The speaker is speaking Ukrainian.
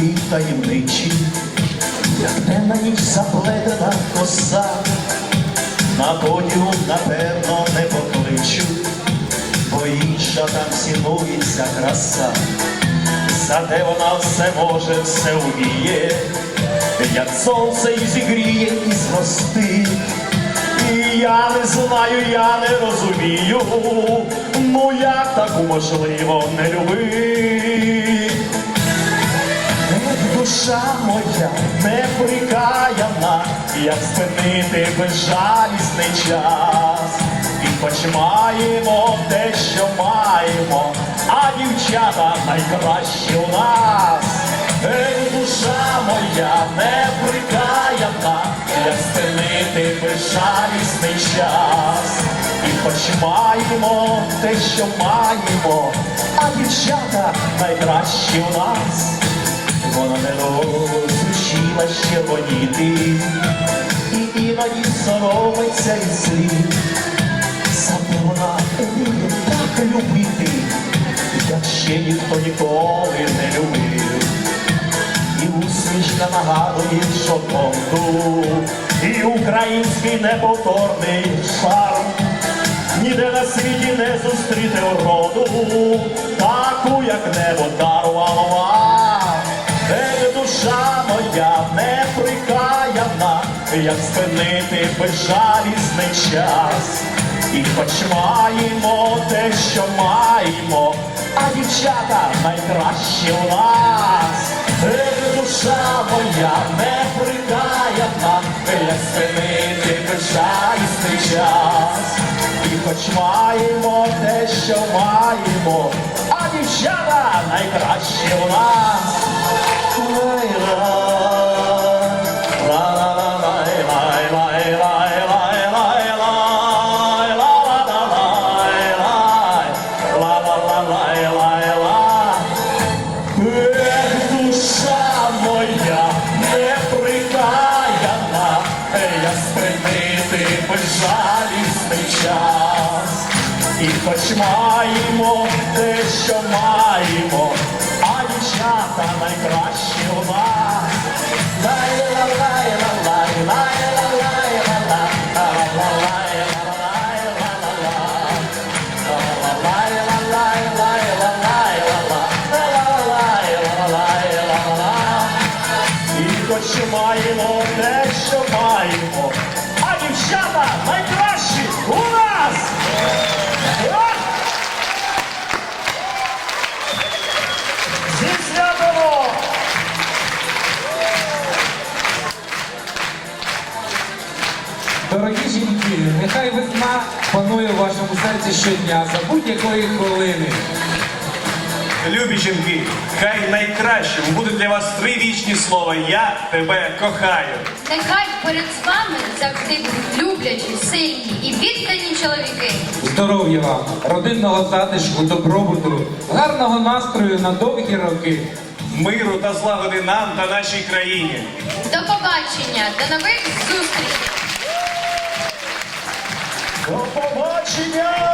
стільки таємничі, як темна ніч заплетена коса, на подіум, напевно, не покличу, бо інша там цінується краса, зате вона все може, все вміє, як сонце і зігріє і зрости. І я не знаю, я не розумію, ну як таку можливо не любити. Душа моя неприкаяна, як спинити безжалісний час. І хоч маємо те, що маємо, а дівчата найкращі у нас. Ех, душа моя неприкаяна, як спинити безжалісний час. І хоч маємо те, що маємо, а дівчата найкращі у нас. Вона не розучила ще воніти, і іноді соромиться і слів. Зате вона вміє так любити, як ще ніхто ніколи не любив. І усмішка нагадує шоконду, і український неповторний шарм. Ніде на світі не зустріти уроду, таку, як небо дарувало. Ей, душа моя неприкаяна, як спинити безжалісний час. І хоч маємо те, що маємо, а дівчата найкращі у нас. Ей, душа моя неприкаяна, як спинити безжалісний час. І хоч маємо те, що маємо, а дівчата найкраще у нас. І хоч маємо те, що маємо, а дівчата найкращі у нас. І хоч маємо те, що маємо, а дівчата найкращі у нас! Дорогі жінки, нехай весна панує в вашому серці щодня за будь-якої хвилини. Любі жінки, хай найкращим буде для вас три вічні слова Я тебе кохаю. Нехай поряд з вами завжди будуть люблячі, сильні і віддані чоловіки. Здоров'я вам, родинного затишку, добробуту, гарного настрою на довгі роки. Миру та злагоди нам та нашій країні. До побачення, до нових зустрічей! До побачення! До нових